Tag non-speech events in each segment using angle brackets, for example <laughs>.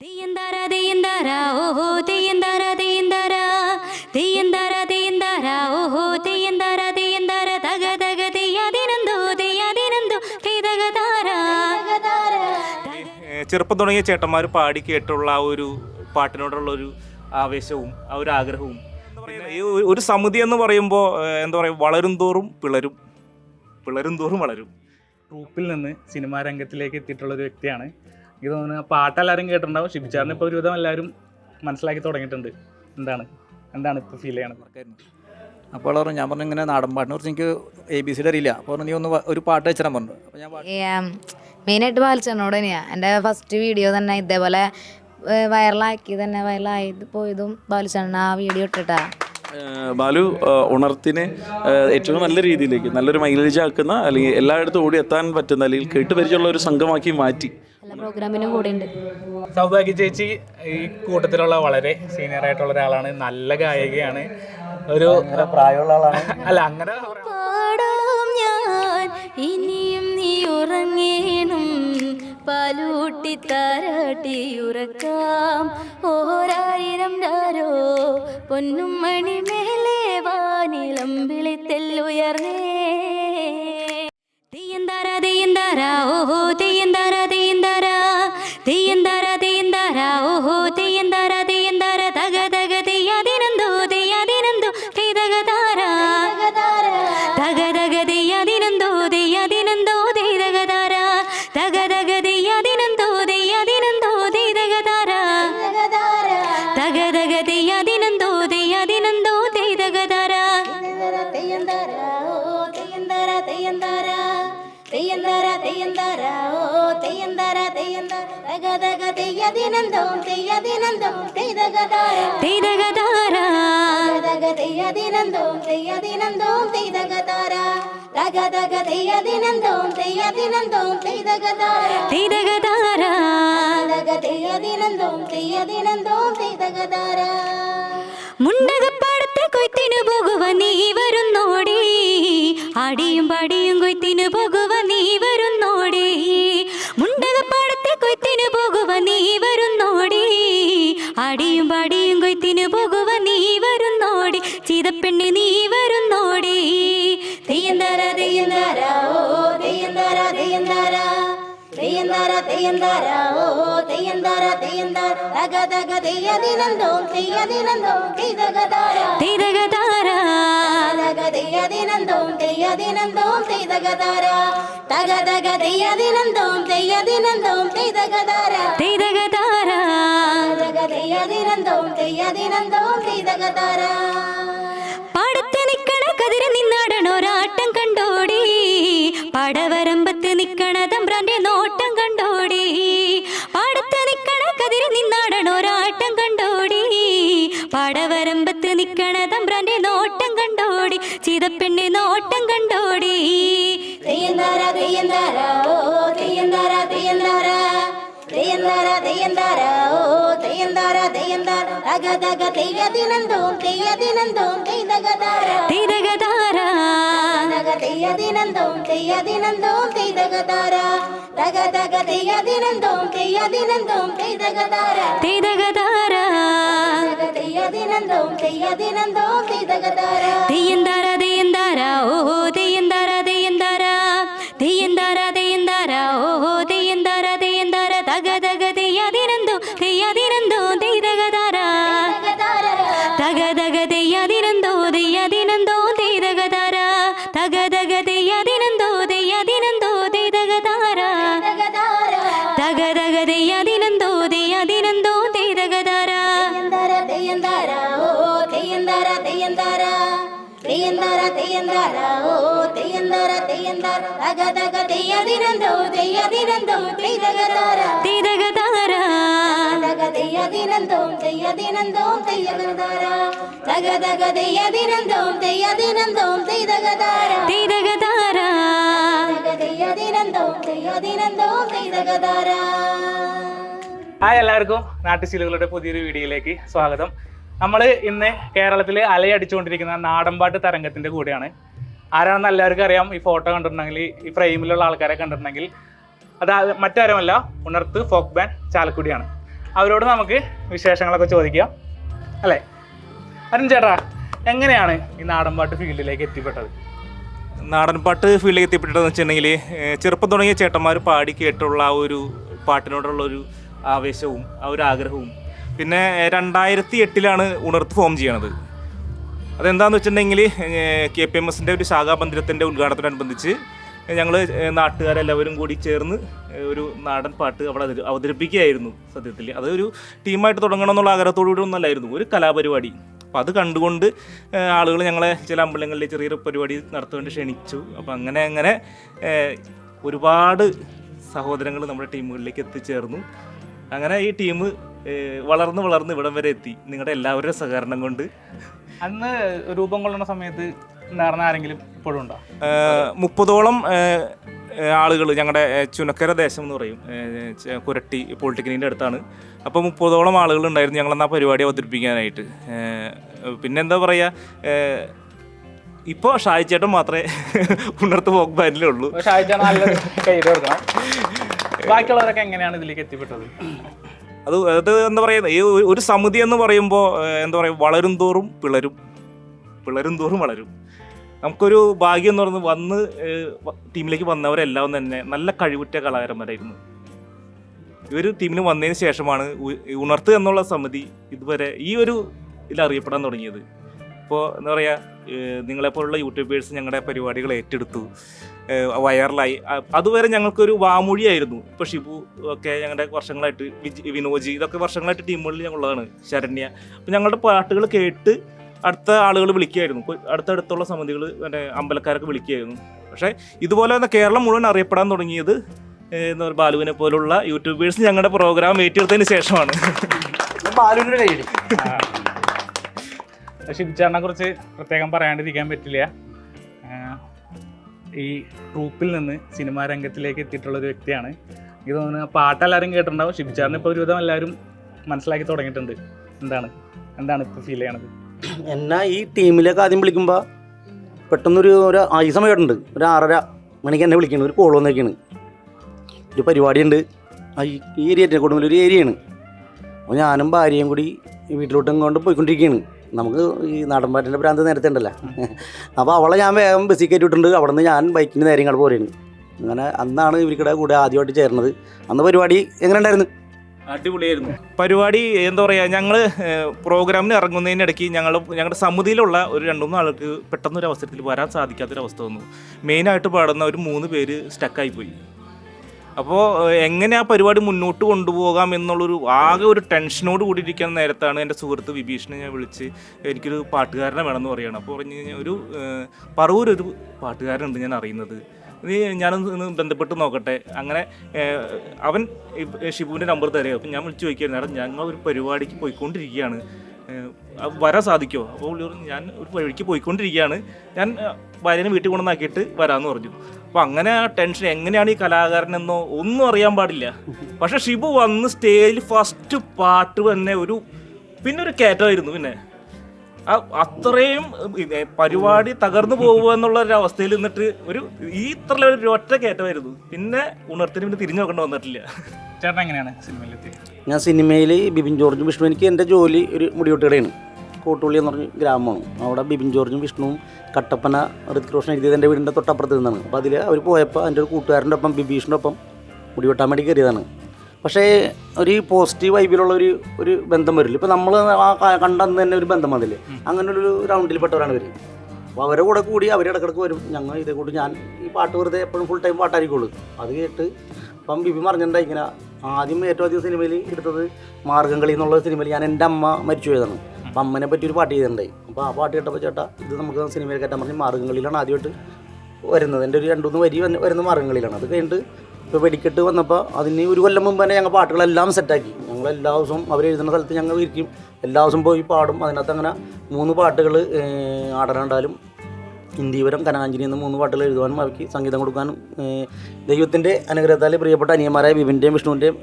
തെയ്യന്താര തെയ്യന്താര ഓഹോ തെയ്യന്താര തെയ്യന്താര. തെയ്യന്താര തെയ്യന്താര ഓഹോ തെയ്യന്താര തെയ്യന്താര. തക തക തെയ്യാതിനന്തോ തെയ്യാതിനന്തോ. തെയ്തക താര ഏഹ് ചെറുപ്പം തുടങ്ങിയ ചേട്ടന്മാർ പാടി കേട്ടുള്ള ആ ഒരു പാട്ടിനോടുള്ള ഒരു ആവേശവും ആ ഒരു ആഗ്രഹവും. ഒരു സമിതി എന്ന് പറയുമ്പോൾ എന്താ പറയുക വളരും തോറും പിളരും. പിളരും തോറും വളരും. ട്രൂപ്പിൽ നിന്ന് സിനിമാ രംഗത്തിലേക്ക് എത്തിയിട്ടുള്ള ഒരു വ്യക്തിയാണ് എനിക്ക് തോന്നുന്നു പാട്ട് എല്ലാവരും കേട്ടിട്ടുണ്ടാവും. ഷിബിച്ചാറിന് ഇപ്പോൾ ഒരുവിധം എല്ലാവരും മനസ്സിലാക്കി തുടങ്ങിയിട്ടുണ്ട്. എന്താണ്? എന്താണ് ഇപ്പോൾ ഫീൽ ചെയ്യണത്? അപ്പോൾ പറഞ്ഞു ഞാൻ പറഞ്ഞു ഇങ്ങനെ നാടൻ പാട്ടിനെ കുറിച്ച് എനിക്ക് എ ബി സിയുടെ അറിയില്ല. അപ്പോൾ പറഞ്ഞു നീ ഒന്ന് ഒരു പാട്ട് വെച്ചാൽ പറഞ്ഞു. അപ്പോൾ ഞാൻ പാട്ട് മെയിനായിട്ട് ബാലിച്ചേട്ടനോട് തന്നെയാണ് എന്റെ ഫസ്റ്റ് വീഡിയോ തന്നെ ഇതേപോലെ വൈറലാക്കി തന്നെ വൈറലായത് പോയതും ബാലിച്ചേട്ടൻ ആ വീഡിയോ ഇട്ടിട്ടാ. ബാലു ഉണർത്തിനെ ഏറ്റവും നല്ല രീതിയിലേക്ക് നല്ലൊരു മൈലേജ് ആക്കുന്ന അല്ലെങ്കിൽ എല്ലായിടത്തും ഓടി എത്താൻ പറ്റുന്ന അല്ലെങ്കിൽ കേട്ടുപരിചയമുള്ള ഒരു സംഘമാക്കി മാറ്റി. പ്രോഗ്രാമിനും കൂടെ ഉണ്ട് സൗഭാഗ്യ ചേച്ചി ഈ കൂട്ടത്തിലുള്ള വളരെ സീനിയർ ആയിട്ടുള്ള ഒരാളാണ്. നല്ല ഗായികയാണ്. ഒരു പ്രായമുള്ള ആളാണ്. അല്ല അങ്ങനെ പാടാം ഞാൻ. ഇനിയും നീ ഉറങ്ങേണം. പാലൂട്ടി താരാട്ടി ഉറക്കാം. ഓരായിരം ഡാരോ പൊന്നും മണി മേലെ വാനിളം വിളിത്തെല്ലുയർന്നേ തെയ്യന്താര തെയ്യന്താര ഓഹോ തെയ്യന്താര തെയ്യന്താര. തെയ്യന്താര തെയ്യന്താര ഓഹോ തെയ്യന്താര തെയ്യന്താര. തക തക തെയ്യാതിനന്തോ തെയ്യാതിനന്തോ തെയ്തക താര തക തക തെയ്യാതിനന്തോ തെയ്യാതിനന്തോ തെയ്തക താര തക തക തെയ്യദിനന്തോം തെയ്യദിനന്തോം തെയ്തകതാര തക തെയ്തകതാര തക തക തക മുണ്ടകപ്പാടത്തെ കൊയ്ത്തിനു പോകുവ നീ വരുന്നോടി. ആടിയും പടിയും കൊയ്ത്തിനു പോകുവ നീ വരുന്നോടി. കൊയ്ത്തിനു പോകുവ നീ വരുന്നോടി. ആടിയും പാടിയും കൊയ്ത്തിനു പോകുവ നീ വരുന്നോടി. ചീതപ്പെണ്ണി നീ വരുന്നോടി. തെയ്യന്താര തെയ്യന്താര ഓ തെയ്യന്താര തെയ്യന്താര. തെയ്യന്താര തെയ്യന്താര ഓ. തെയ്യന്താര തെയ്യന്താര തക തക തെയ്യദിനന്തോം തെയ്യദിനന്തോം തെയ്തകതാര തെയ്തക താര തക തെയ്യദിനന്തോം തെയ്യദിനന്തോം തെയ്തകതാര തക തക തെയ്യദിനന്തോം തെയ്യദിനന്തോം തെയ്തകതാര തെയ്തക താര തക തെയ്യദിനന്തോം തെയ്യദിനന്തോം തെയ്തകതാര പാടത്ത് നിക്കണ കതിര് നിന്നാടണൊരാട്ടം കണ്ടോടി. പടവരമ്പത്ത് നിക്കണ തമ്പ്രാന്റെ നോട്ടം കണ്ടോടി. നിന്നാടണൊരാട്ടം കണ്ടോടി. പടവരമ്പത്ത് നിക്കണ തമ്പ്രാന്റെ നോട്ടം കണ്ടോടി. ചീതപ്പെണ്ണി നോട്ടം കണ്ടോടി. തെയ്യന്താര തെയ്യന്താര ഓ തെയ്യന്താര തെയ്യന്താര. തെയ്യന്താര തെയ്യന്താര ഓ തെയ്യന്താര തെയ്യന്താര. തക തെയ്യദിനന്തോം തെയ്യദിനന്തോം തെയ്തകതാര തക തക തെയ്യദിനന്തോം തെയ്യദിനന്തോം തെയ്തകതാര തെയ്തക താര തക തെയ്യദിനന്തോം തെയ്യദിനന്തോം തെയ്തകതാര തെയ്യന്താര തെയ്യന്താര ഓഹോ തെയ്യന്താര തെയ്യന്താര തെയ്യന്താര തെയ്യന്താര ഓ തെയ്യന്താര തക തക തെയ്യദിനന്തോ തെയ്യദിനന്തോ തെയ്തകതാര തെയ്തക താര തക തെയ്യദിനന്തോ തെയ്യദിനന്തോ തെയ്യകതാര. തക തക തെയ്യദിനന്തോ തെയ്യദിനന്തോ തെയ്തകതാര തെയ്തക താര തക തെയ്യദിനന്തോ തെയ്യദിനന്തോ തെയ്തകതാര ഹായ് എല്ലാവർക്കും നാട്ടുശീലുകളുടെ പുതിയൊരു വീഡിയോയിലേക്ക് സ്വാഗതം. നമ്മൾ ഇന്ന് കേരളത്തിൽ അലയടിച്ചുകൊണ്ടിരിക്കുന്ന നാടൻപാട്ട് തരംഗത്തിന്റെ കൂടെയാണ്. ആരാണെന്ന് എല്ലാവർക്കും അറിയാം ഈ ഫോട്ടോ കണ്ടിട്ടുണ്ടെങ്കിൽ ഈ ഫ്രെയിമിലുള്ള ആൾക്കാരെ കണ്ടിട്ടുണ്ടെങ്കിൽ. അത് മറ്റാരുമല്ല ഉണർത്ത് ഫോക്ക് ബാൻഡ് ചാലക്കുടിയാണ്. അവരോട് നമുക്ക് വിശേഷങ്ങളൊക്കെ ചോദിക്കാം. അല്ലേ? അരുൺ ചേട്ടാ എങ്ങനെയാണ് ഈ നാടൻപാട്ട് ഫീൽഡിലേക്ക് എത്തിപ്പെട്ടത്? നാടൻപാട്ട് ഫീൽഡിലേക്ക് എത്തിപ്പെട്ടതെന്ന് വെച്ചിട്ടുണ്ടെങ്കിൽ ചെറുപ്പം തുടങ്ങിയ ചേട്ടന്മാർ പാടി കേട്ടുള്ള ആ ഒരു പാട്ടിനോടുള്ള ഒരു ആവേശവും ആ ഒരു ആഗ്രഹവും പിന്നെ രണ്ടായിരത്തി എട്ടിലാണ് ഉണർത്ത് ഫോം ചെയ്യണത്. അതെന്താണെന്ന് വെച്ചിട്ടുണ്ടെങ്കിൽ കെ പി എം എസിന്റെ ഒരു ശാഖാമന്ദിരത്തിന്റെ ഉദ്ഘാടനത്തോടനുബന്ധിച്ച് ഞങ്ങൾ നാട്ടുകാരെല്ലാവരും കൂടി ചേർന്ന് ഒരു നാടൻ പാട്ട് അവിടെ അവതരിപ്പിക്കുകയായിരുന്നു സത്യത്തിൽ അതൊരു ടീമായിട്ട് തുടങ്ങണം എന്നുള്ള ആഗ്രഹത്തോടു കൂടി ഒന്നല്ലായിരുന്നു ഒരു കലാപരിപാടി. അപ്പോൾ അത് കണ്ടുകൊണ്ട് ആളുകൾ ഞങ്ങളെ ചില അമ്പലങ്ങളിൽ ചെറിയൊരു പരിപാടി നടത്തുകൊണ്ട് ക്ഷണിച്ചു. അപ്പോൾ അങ്ങനെ അങ്ങനെ ഒരുപാട് സഹോദരങ്ങൾ നമ്മുടെ ടീമുകളിലേക്ക് എത്തിച്ചേർന്നു. അങ്ങനെ ഈ ടീം വളർന്ന് വളർന്ന് ഇവിടം വരെ എത്തി. നിങ്ങളുടെ എല്ലാവരുടെയും സഹകരണം കൊണ്ട്. അന്ന് രൂപം കൊള്ളുന്ന സമയത്ത് ഉണ്ടായിരുന്ന ആരെങ്കിലും ഇപ്പോഴും ഉണ്ടോ? മുപ്പതോളം ആളുകൾ ഞങ്ങളുടെ ചുനക്കര ദേശം എന്ന് പറയും. കുരട്ടി പോളിടെക്നിക്കിന്റെ അടുത്താണ്. അപ്പോൾ മുപ്പതോളം ആളുകൾ ഉണ്ടായിരുന്നു ഞങ്ങൾ ആ പരിപാടി അവതരിപ്പിക്കാനായിട്ട്. പിന്നെന്താ പിന്നെ എന്താ പറയുക ഇപ്പോൾ ഷായിച്ചേട്ടൻ മാത്രമേ <laughs> ഉണർത്ത് പോക്ക് ബാൻഡിലുള്ളൂ ഉള്ളൂ ബാക്കിയുള്ളവരൊക്കെ എങ്ങനെയാണ് ഇതിലേക്ക് എത്തിപ്പെട്ടത്? അത് അത് എന്താ പറയുക ഈ ഒരു- സമിതി എന്ന് പറയുമ്പോൾ എന്താ പറയുക വളരും തോറും പിളരും. പിളരും തോറും വളരും. നമുക്കൊരു ഭാഗ്യം എന്ന് പറയുന്നത് വന്ന് ടീമിലേക്ക് വന്നവരെല്ലാം തന്നെ നല്ല കഴിവുറ്റ കലാകാരന്മാരായിരുന്നു. ഒരു ടീമിന് വന്നതിന് ശേഷമാണ് ഉണർത്ത് എന്നുള്ള സമിതി ഇതുവരെ ഈ ഒരു ഇതിൽ അറിയപ്പെടാൻ തുടങ്ങിയത്. ഇപ്പോൾ എന്താ പറയുക നിങ്ങളെപ്പോലുള്ള യൂട്യൂബേഴ്സ് ഞങ്ങളുടെ പരിപാടികൾ ഏറ്റെടുത്തു. വൈറലായി. അ- അതുവരെ ഞങ്ങൾക്കൊരു വാമൊഴിയായിരുന്നു. ഇപ്പോൾ ഷിബു ഒക്കെ ഞങ്ങളുടെ വർഷങ്ങളായിട്ട് വിജി വിനോജി ഇതൊക്കെ വർഷങ്ങളായിട്ട് ടീമുകളിൽ ഞങ്ങളുള്ളതാണ് ശരണ്യ. അപ്പം ഞങ്ങളുടെ പാട്ടുകൾ കേട്ട് അടുത്ത ആളുകൾ വിളിക്കുമായിരുന്നു ഇപ്പൊ അടുത്തടുത്തുള്ള സമിതികൾ മറ്റേ അമ്പലക്കാരൊക്കെ വിളിക്കുമായിരുന്നു പക്ഷേ ഇതുപോലെ തന്നെ കേരളം മുഴുവൻ അറിയപ്പെടാൻ തുടങ്ങിയത് പറയുക ബാലുവിനെ പോലുള്ള യൂട്യൂബേഴ്സ് ഞങ്ങളുടെ പ്രോഗ്രാം ഏറ്റെടുത്തതിന് ശേഷമാണ്. ഷിബിച്ചാറിനെ കുറിച്ച് പ്രത്യേകം പറയാണ്ടിരിക്കാൻ പറ്റില്ല. ഈ ട്രൂപ്പിൽ നിന്ന് സിനിമാ രംഗത്തിലേക്ക് എത്തിയിട്ടുള്ള ഒരു വ്യക്തിയാണ്. എനിക്ക് തോന്നുന്നു പാട്ട് എല്ലാവരും കേട്ടിട്ടുണ്ടാവും. ഷിബിച്ചാറിന് ഇപ്പോൾ ഒരുവിധം എല്ലാവരും മനസ്സിലാക്കി തുടങ്ങിയിട്ടുണ്ട്. എന്താണ്? എന്താണ് ഇപ്പോൾ ഫീൽ ചെയ്യണത്? എന്നാ ഈ ടീമിലേക്ക് ആദ്യം വിളിക്കുമ്പോൾ പെട്ടെന്നൊരു ഒരു ആയി സമയം സമയമുണ്ട് ഒരു ആറര മണിക്ക് എന്നെ വിളിക്കണം. ഒരു കോൾ വന്നേക്കാണ്. ഒരു പരിപാടിയുണ്ട്. ഈ ഏരിയ കൊടുങ്ങല്ലൂർ ഏരിയയാണ് അപ്പോൾ ഞാനും ഭാര്യയും കൂടി വീട്ടിലോട്ട് ഇങ്ങോട്ട് പോയിക്കൊണ്ടിരിക്കുകയാണ് നമുക്ക് ഈ നാടൻപാട്ടിന്റെ ഭ്രാന്ത് നേരത്തെ ഉണ്ടല്ലോ. അപ്പോൾ അവളെ ഞാൻ വേഗം ബസ്സിൽ കയറ്റിയിട്ടുണ്ട് അവിടെ നിന്ന് ഞാൻ ബൈക്കിന് നേരെ ഇങ്ങോട്ട് പോരുന്നു അങ്ങനെ അന്നാണ് ഇവർക്കിടെ കൂടെ ആദ്യമായിട്ട് ചേർന്നത്. അന്ന് പരിപാടി എങ്ങനെ ഉണ്ടായിരുന്നു? അടിപൊളിയായിരുന്നു. പരിപാടി എന്താ പറയുക ഞങ്ങൾ പ്രോഗ്രാമിന് ഇറങ്ങുന്നതിനിടയ്ക്ക് ഞങ്ങൾ ഞങ്ങളുടെ സമിതിയിലുള്ള ഒരു രണ്ട് മൂന്ന് ആൾക്ക് പെട്ടെന്നൊരു അവസരത്തിൽ വരാൻ സാധിക്കാത്തൊരവസ്ഥ വന്നു. മെയിനായിട്ട് പാടുന്ന ഒരു മൂന്ന് പേര് സ്റ്റക്കായി പോയി. അപ്പോൾ എങ്ങനെ ആ പരിപാടി മുന്നോട്ട് കൊണ്ടുപോകാം എന്നുള്ളൊരു ആകെ ഒരു ടെൻഷനോട് കൂടി ഇരിക്കുന്ന നേരത്താണ് എന്റെ സുഹൃത്ത് വിഭീഷണെ ഞാൻ വിളിച്ച് എനിക്കൊരു പാട്ടുകാരനെ വേണമെന്ന് പറയുകയാണ് അപ്പോൾ പറഞ്ഞു കഴിഞ്ഞാൽ ഒരു പറവൂരൊരു പാട്ടുകാരനുണ്ട് ഞാൻ അറിയുന്നത്. നീ ഞാനൊന്ന് ബന്ധപ്പെട്ട് നോക്കട്ടെ. അങ്ങനെ അവൻ ഷിബുവിന്റെ നമ്പർ തരുക അപ്പം ഞാൻ വിളിച്ച് ചോദിക്കുകയായിരുന്നു ഞങ്ങൾ ഒരു പരിപാടിക്ക് പോയിക്കൊണ്ടിരിക്കുകയാണ്. വരാൻ സാധിക്കുമോ അപ്പോൾ ഞാൻ ഒരു വഴിക്ക് പോയിക്കൊണ്ടിരിക്കുകയാണ്. ഞാൻ ഭാര്യനെ വീട്ടിൽ കൊണ്ടുവന്നാക്കിയിട്ട് വരാമെന്ന് പറഞ്ഞു. അപ്പോൾ അങ്ങനെ ആ ടെൻഷൻ എങ്ങനെയാണ് ഈ കലാകാരനെന്നോ ഒന്നും അറിയാൻ പാടില്ല. പക്ഷെ ഷിബു വന്ന് സ്റ്റേജിൽ ഫസ്റ്റ് പാട്ട് തന്നെ ഒരു പിന്നെ ഒരു കയറ്റമായിരുന്നു പിന്നെ. ആ അത്രയും പരിപാടി തകർന്നു പോകുക എന്നുള്ള ഒരു അവസ്ഥയിൽ നിന്നിട്ട് ഒരു ഈ ഇത്ര ഒരു ഒറ്റ കയറ്റമായിരുന്നു. പിന്നെ ഉണർത്തിന് പിന്നെ തിരിഞ്ഞു നോക്കേണ്ട വന്നിട്ടില്ല. ചേട്ടൻ എങ്ങനെയാണ് സിനിമയിലെത്തി ഞാൻ സിനിമയിൽ ബിബിൻ ജോർജ് വിഷ്ണു എനിക്ക് എന്റെ ജോലി ഒരു മുടിവെട്ടുകടയാണ് കോട്ടുള്ളി എന്ന് പറഞ്ഞ ഗ്രാമമാണ്. അവിടെ ബിബിൻ ജോർജും വിഷ്ണുവും കട്ടപ്പന ഋതിക് റോഷൻ എഴുതിയത് എന്റെ വീടിന്റെ തൊട്ടപ്പുറത്ത് നിന്നാണ് അപ്പോൾ അതിൽ അവർ പോയപ്പോൾ എന്റെ ഒരു കൂട്ടുകാരന്റെ ഒപ്പം ബിബീഷിന്റെ ഒപ്പം മുടിവെട്ടാൻ വേണ്ടി കയറിയതാണ്. പക്ഷേ ഒരു പോസിറ്റീവ് വൈബിലുള്ള ഒരു ഒരു ബന്ധം വരില്ല. ഇപ്പോൾ നമ്മൾ ആ കണ്ടെന്ന് തന്നെ ഒരു ബന്ധം വന്നില്ലേ? അങ്ങനെ ഒരു റൗണ്ടിൽ പെട്ടവരാണ് ഇവർ അപ്പോൾ അവരുടെ കൂടെ കൂടി അവർ ഇടക്കിടക്ക് വരും. ഞങ്ങൾ ഇതേ കൂടി ഞാൻ ഈ പാട്ട് വെറുതെ എപ്പോഴും ഫുൾ ടൈം പാട്ടായിരിക്കുള്ളൂ. അത് കേട്ട് അപ്പം ബിബി പറഞ്ഞിട്ടുണ്ടായി ഇങ്ങനെ ആദ്യം ഏറ്റവും അധികം സിനിമയിൽ എടുത്തത് മാർഗംകളി എന്നുള്ള സിനിമയിൽ ഞാൻ എന്റെ അമ്മ മരിച്ചു പോയതാണ്. അപ്പം അമ്മനെ പറ്റി ഒരു പാട്ട് ചെയ്തിട്ടുണ്ടായി അപ്പോൾ ആ പാട്ട് കേട്ടപ്പോൾ ചേട്ടാ ഇത് നമുക്ക് സിനിമയിൽ കയറ്റാൻ പറഞ്ഞ് മാർഗംകളിയിലാണ് ആദ്യമായിട്ട് വരുന്നത്. എന്റെ ഒരു രണ്ട് മൂന്ന് വരി വരുന്ന മാർഗംകളിയിലാണ് അത് കഴിഞ്ഞിട്ട് ഇപ്പോൾ വെടിക്കെട്ട് വന്നപ്പോൾ അതിന് ഒരു കൊല്ലം മുമ്പ് തന്നെ ഞങ്ങൾ പാട്ടുകളെല്ലാം സെറ്റാക്കി ഞങ്ങൾ എല്ലാ ദിവസവും അവർ എഴുതുന്ന സ്ഥലത്ത് ഞങ്ങൾ ഇരിക്കും. എല്ലാ ദിവസവും പോയി പാടും. അതിനകത്ത് അങ്ങനെ മൂന്ന് പാട്ടുകൾ ആടനുണ്ടാലും ഇന്ദീപുരം കനകാഞ്ചിനി എന്ന മൂന്ന് പാട്ടുകൾ എഴുതുവാനും അവയ്ക്ക് സംഗീതം കൊടുക്കാനും ദൈവത്തിന്റെ അനുഗ്രഹത്താൽ പ്രിയപ്പെട്ട അനിയന്മാരായ വിപിന്റെയും വിഷ്ണുവിന്റെയും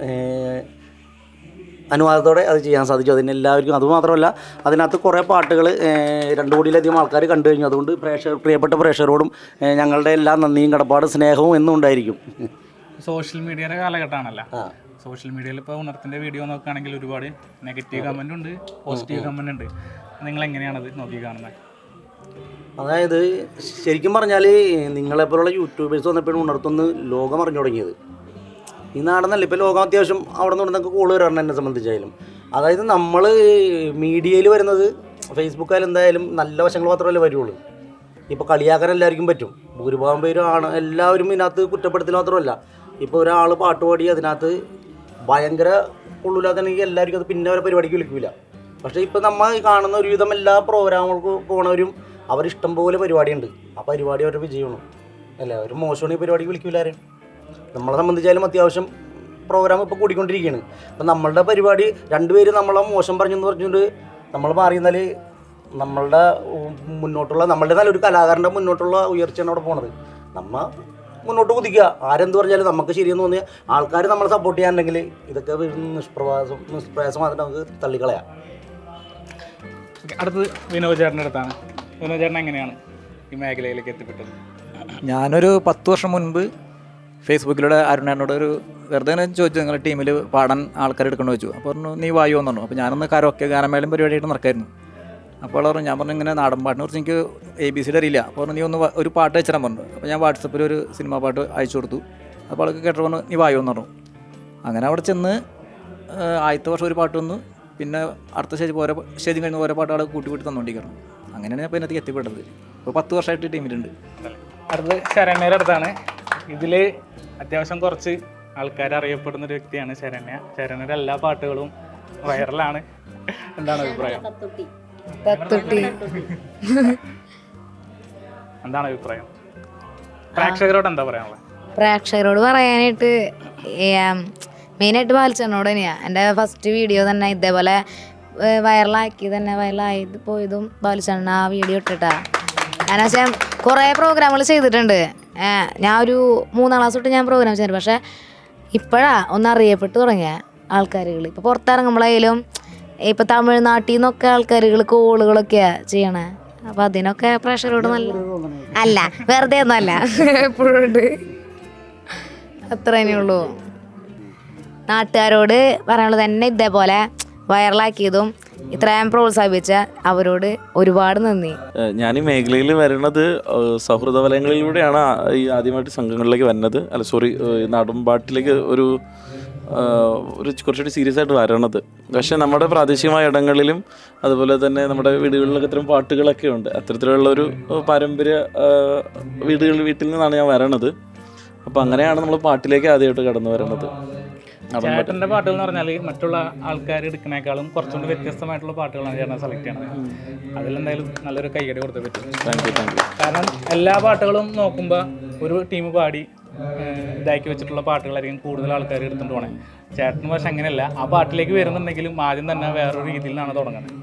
അനുവാദത്തോടെ അത് ചെയ്യാൻ സാധിച്ചു. അതിന് എല്ലാവർക്കും അതുമാത്രമല്ല അതിനകത്ത് കുറേ പാട്ടുകൾ രണ്ടു കോടിയിലധികം ആൾക്കാർ കണ്ടു കഴിഞ്ഞു. അതുകൊണ്ട് പ്രേക്ഷകർ പ്രിയപ്പെട്ട പ്രേക്ഷകരോടും ഞങ്ങളുടെ എല്ലാ നന്ദിയും കടപ്പാടും സ്നേഹവും എന്നും ഉണ്ടായിരിക്കും. സോഷ്യൽ മീഡിയയുടെ കാലഘട്ടമാണല്ലോ. സോഷ്യൽ മീഡിയയിൽ ഇപ്പോൾ ഉണർത്തിന്റെ വീഡിയോ നോക്കുകയാണെങ്കിൽ ഒരുപാട് നെഗറ്റീവ് കമന്റ് ഉണ്ട് പോസിറ്റീവ് കമന്റ് ഉണ്ട്. നിങ്ങൾ എങ്ങനെയാണത് നോക്കി കാണുന്നത്? അതായത് ശരിക്കും പറഞ്ഞാൽ നിങ്ങളെപ്പോലുള്ള യൂട്യൂബേഴ്സ് വന്നപ്പോഴും ഉണർത്തുന്ന ലോകം അറിഞ്ഞു തുടങ്ങിയത്. ഈ നാടെന്നല്ല ഇപ്പോൾ ലോകം അത്യാവശ്യം അവിടെ നിന്ന് ഇവിടുന്നൊക്കെ കോൾ വരാറുണ്ട് എന്നെ സംബന്ധിച്ചായാലും. അതായത് നമ്മൾ മീഡിയയിൽ വരുന്നത് ഫേസ്ബുക്കായാലും എന്തായാലും നല്ല വശങ്ങൾ മാത്രമല്ലേ വരുള്ളൂ. ഇപ്പോൾ കളിയാക്കാൻ എല്ലാവർക്കും പറ്റും. ഭൂരിഭാഗം പേരും ആണ് എല്ലാവരും ഇതിനകത്ത് കുറ്റപ്പെടുത്തൽ മാത്രമല്ല. ഇപ്പോൾ ഒരാൾ പാട്ട് പാടി അതിനകത്ത് ഭയങ്കര കൊള്ളൂലാത്തണെങ്കിൽ എല്ലാവർക്കും അത് പിന്നെ അവരെ പരിപാടിക്ക് വിളിക്കില്ല പക്ഷേ ഇപ്പോൾ നമ്മൾ കാണുന്ന ഒരുവിധം എല്ലാ പ്രോഗ്രാമുകൾക്ക് പോണവരും അവരിഷ്ടം പോലെ പരിപാടിയുണ്ട്. ആ പരിപാടി അവരുടെ വിജയമാണ്. അല്ല? അവർ മോശമാണ് ഈ പരിപാടിക്ക് വിളിക്കില്ല ആരും നമ്മളെ സംബന്ധിച്ചാലും അത്യാവശ്യം പ്രോഗ്രാം ഇപ്പോൾ കൂടിക്കൊണ്ടിരിക്കുകയാണ്. അപ്പം നമ്മളുടെ പരിപാടി രണ്ടുപേര് നമ്മളെ മോശം പറഞ്ഞെന്ന് പറഞ്ഞുകൊണ്ട് നമ്മൾ മാറിയെന്നാൽ നമ്മളുടെ മുന്നോട്ടുള്ള നമ്മളുടെ നല്ലൊരു കലാകാരന്റെ മുന്നോട്ടുള്ള ഉയർച്ചയാണ് അവിടെ പോണത്. നമ്മൾ മുന്നോട്ട് കുതിക്കുക. ആരെന്ത് പറഞ്ഞാലും നമുക്ക് ശരിയെന്ന് തോന്നിയ ആൾക്കാർ നമ്മളെ സപ്പോർട്ട് ചെയ്യാനുണ്ടെങ്കിൽ ഇതൊക്കെ നിഷ്പ്രവാസം നിഷ്പ്രയാസം നിഷ്പ്രയാസമായിട്ട് നമുക്ക് തള്ളിക്കളയാം. ഓക്കെ അടുത്തത് വിനോദ് ചേട്ടന്റെ അടുത്താണ്. വിനോദ് ചേട്ടൻ എങ്ങനെയാണ് ഈ മേഖലയിലേക്ക് എത്തിപ്പെട്ടത്? ഞാനൊരു പത്ത് വർഷം മുൻപ് ഫേസ്ബുക്കിലൂടെ അരുണേനോട് ഒരു വെറുതെ ചോദിച്ചു നിങ്ങളുടെ ടീമിൽ പാടാൻ ആൾക്കാർ എടുക്കണമെന്ന് ചോദിച്ചു. അപ്പോൾ പറഞ്ഞു നീ വായോ എന്ന് പറഞ്ഞു. അപ്പോൾ ഞാനൊന്ന് കരോക്കെ ഗാനമേളം പരിപാടിയായിട്ട് നടക്കായിരുന്നു. അപ്പോൾ പറഞ്ഞു ഞാൻ പറഞ്ഞു ഇങ്ങനെ നാടൻ പാട്ടിനെ കുറിച്ച് എനിക്ക് എ ബി സിയുടെ അറിയില്ല. അപ്പോൾ പറഞ്ഞു നീ ഒന്ന് ഒരു പാട്ട് അയച്ചാൽ പറഞ്ഞു. അപ്പോൾ ഞാൻ വാട്സപ്പിൽ ഒരു സിനിമാ പാട്ട് അയച്ചു കൊടുത്തു. അപ്പോൾ അവൾക്ക് കേട്ടപ്പോൾ പറഞ്ഞു നീ വായോ എന്ന് പറഞ്ഞു. അങ്ങനെ അവിടെ ചെന്ന് ആദ്യത്തെ വർഷം ഒരു പാട്ട് വന്നു. പിന്നെ അടുത്ത സ്റ്റേജ് ഓരോ സ്റ്റേജ് കഴിഞ്ഞ് ഓരോ പാട്ടുകൾ കൂട്ടി കൂട്ടി തന്നുകൊണ്ടിരിക്കണം അങ്ങനെയാണ് ഞാൻ അതിനകത്ത് എത്തിപ്പെട്ടത് ഇപ്പോൾ പത്ത് വർഷമായിട്ട് ടീമിലുണ്ട്. അടുത്തത് ശരണ്യരടുത്താണ് അടുത്താണ്. ഇതിൽ അത്യാവശ്യം കുറച്ച് ആൾക്കാർ അറിയപ്പെടുന്ന ഒരു വ്യക്തിയാണ് ശരണ്യ. ശരണ്യയുടെ എല്ലാ പാട്ടുകളും വൈറലാണ്. എന്താണ് അഭിപ്രായം? തത്തുട്ടി. എന്താണ് അഭിപ്രായം? പ്രേക്ഷകരോട് എന്താ പറയാനുള്ളത്? പ്രേക്ഷകരോട് പറയാനായിട്ട് മെയിനായിട്ട് ബാലിച്ചെണ്ണോട് തന്നെയാണ് എന്റെ ഫസ്റ്റ് വീഡിയോ തന്നെ ഇതേപോലെ വൈറലാക്കി തന്നെ വൈറലായി പോയതും ബാലിച്ചെണ്ണ ആ വീഡിയോ ഇട്ടിട്ടാ. കാരണം വെച്ചാൽ കുറേ പ്രോഗ്രാമുകൾ ചെയ്തിട്ടുണ്ട്. ഞാൻ ഒരു മൂന്നാം ക്ലാസ് തൊട്ട് ഞാൻ പ്രോഗ്രാം ചെയ്യുന്നത് പക്ഷേ ഇപ്പോഴാ ഒന്ന് അറിയപ്പെട്ട് തുടങ്ങിയ ആൾക്കാരുകൾ ഇപ്പോൾ പുറത്തിറങ്ങുമ്പോഴായാലും ഇപ്പോൾ തമിഴ്നാട്ടിൽ നിന്നൊക്കെ ആൾക്കാരുകൾ കോളുകളൊക്കെയാണ് ചെയ്യണേ. അപ്പോൾ അതിനൊക്കെ പ്രഷറോട് നല്ല അല്ല വെറുതെ ഒന്നുമല്ല എപ്പോഴും ഉണ്ട്. അത്ര ഉള്ളൂ. നാട്ടുകാരോട് പറയാനുള്ളത് തന്നെ ഇതേപോലെ വൈറലാക്കിയതും ഇത്രയും പ്രോത്സാഹിപ്പിച്ച അവരോട് ഒരുപാട് നന്ദി. ഞാൻ ഈ മേഖലയിൽ വരുന്നത് സൗഹൃദ വലയങ്ങളിലൂടെയാണ് ഈ ആദ്യമായിട്ട് സംഘങ്ങളിലേക്ക് വരുന്നത്. അല്ല സോറി നാടുംപാട്ടിലേക്ക് ഒരു ഒരു കുറച്ചുകൂടി സീരിയസ് ആയിട്ട് വരണത്. പക്ഷേ നമ്മുടെ പ്രാദേശികമായ ഇടങ്ങളിലും അതുപോലെ തന്നെ നമ്മുടെ വീടുകളിലൊക്കെ ഇത്തരം പാട്ടുകളൊക്കെ ഉണ്ട്. അത്തരത്തിലുള്ള ഒരു പാരമ്പര്യ വീടുകളിൽ വീട്ടിൽ നിന്നാണ് ഞാൻ വരണത്. അപ്പോൾ അങ്ങനെയാണ് നമ്മൾ പാട്ടിലേക്ക് ആദ്യമായിട്ട് കടന്നു വരണത്. ചേട്ടന്റെ പാട്ടുകൾ എന്ന് പറഞ്ഞാൽ മറ്റുള്ള ആൾക്കാർ എടുക്കുന്നേക്കാളും കുറച്ചുകൂടി വ്യത്യസ്തമായിട്ടുള്ള പാട്ടുകളാണ് ചേട്ടൻ സെലക്ട് ചെയ്യണത്. അതിലെന്തായാലും നല്ലൊരു കൈയടി കൊടുത്ത് പറ്റും. കാരണം എല്ലാ പാട്ടുകളും നോക്കുമ്പോൾ ഒരു ടീം പാടി ഇതാക്കി വെച്ചിട്ടുള്ള പാട്ടുകളായിരിക്കും കൂടുതൽ ആൾക്കാർ എടുത്തുകൊണ്ട് പോണേ. ചേട്ടന് പക്ഷെ അങ്ങനെയല്ല. ആ പാട്ടിലേക്ക് വരുന്നുണ്ടെങ്കിലും ആദ്യം തന്നെ വേറൊരു രീതിയിലാണ് തുടങ്ങുന്നത്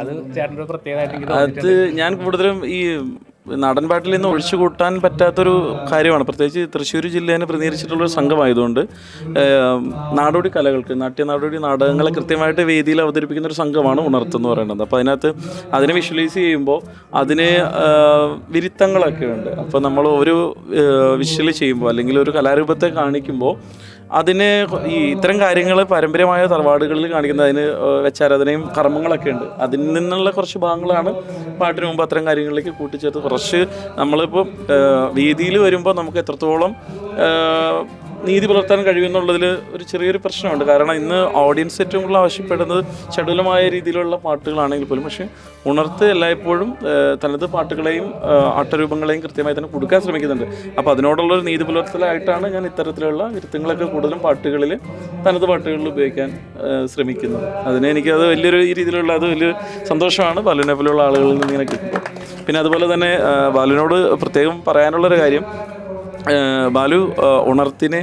അത് ചേട്ടന്റെ പ്രത്യേകമായിട്ട് അത് ഞാൻ കൂടുതലും ഈ നാടൻ പാട്ടിൽ നിന്ന് ഒഴിച്ചു കൂട്ടാൻ പറ്റാത്തൊരു കാര്യമാണ്. പ്രത്യേകിച്ച് തൃശ്ശൂർ ജില്ലേനെ പ്രതിനിധീകരിച്ചിട്ടുള്ളൊരു സംഘമായതുകൊണ്ട് നാടോടി കലകൾക്ക് നാട്യ നാടോടി നാടകങ്ങളെ കൃത്യമായിട്ട് വേദിയിൽ അവതരിപ്പിക്കുന്ന ഒരു സംഘമാണ് ഉണർത്ത് എന്ന് പറയുന്നത്. അപ്പോൾ അതിനകത്ത് അതിനെ വിഷ്വലൈസ് ചെയ്യുമ്പോൾ അതിന് വിരുത്തങ്ങളൊക്കെ ഉണ്ട് അപ്പോൾ നമ്മൾ ഒരു വിഷ്വൽ ചെയ്യുമ്പോൾ അല്ലെങ്കിൽ ഒരു കലാരൂപത്തെ കാണിക്കുമ്പോൾ അതിന് ഈ ഇത്തരം കാര്യങ്ങൾ പാരമ്പര്യമായ തറവാടുകളിൽ കാണിക്കുന്ന അതിന് വെച്ചാരാധനയും കർമ്മങ്ങളൊക്കെ ഉണ്ട്. അതിൽ നിന്നുള്ള കുറച്ച് ഭാഗങ്ങളാണ് പാട്ടിന് മുമ്പ് അത്തരം കാര്യങ്ങളിലേക്ക് കൂട്ടിച്ചേർത്ത്. കുറച്ച് നമ്മളിപ്പോൾ വേദിയിൽ വരുമ്പോൾ നമുക്ക് എത്രത്തോളം നീതി പുലർത്താൻ കഴിയുമെന്നുള്ളതിൽ ഒരു ചെറിയൊരു പ്രശ്നമുണ്ട്. കാരണം ഇന്ന് ഓഡിയൻസ് ഏറ്റവും കൂടുതൽ ആവശ്യപ്പെടുന്നത് ചടുലമായ രീതിയിലുള്ള പാട്ടുകളാണെങ്കിൽ പോലും. പക്ഷേ ഉണർത്ത് എല്ലായ്പ്പോഴും തനത് പാട്ടുകളെയും ആട്ടരൂപങ്ങളെയും കൃത്യമായി തന്നെ കൊടുക്കാൻ ശ്രമിക്കുന്നുണ്ട്. അപ്പോൾ അതിനോടുള്ളൊരു നീതി പുലർത്തലായിട്ടാണ് ഞാൻ ഇത്തരത്തിലുള്ള വിരുത്തങ്ങളൊക്കെ കൂടുതലും പാട്ടുകളിൽ തനത് പാട്ടുകളിൽ ഉപയോഗിക്കാൻ ശ്രമിക്കുന്നത്. അതിന് എനിക്കത് വലിയൊരു രീതിയിലുള്ള അത് വലിയ സന്തോഷമാണ് ബാലുവിനെ പോലെയുള്ള ആളുകളിൽ നിന്ന് ഇങ്ങനെ കിട്ടുമ്പോൾ. പിന്നെ അതുപോലെ തന്നെ ബാലുവിനോട് പ്രത്യേകം പറയാനുള്ളൊരു കാര്യം ബാലു ഉണർത്തിനെ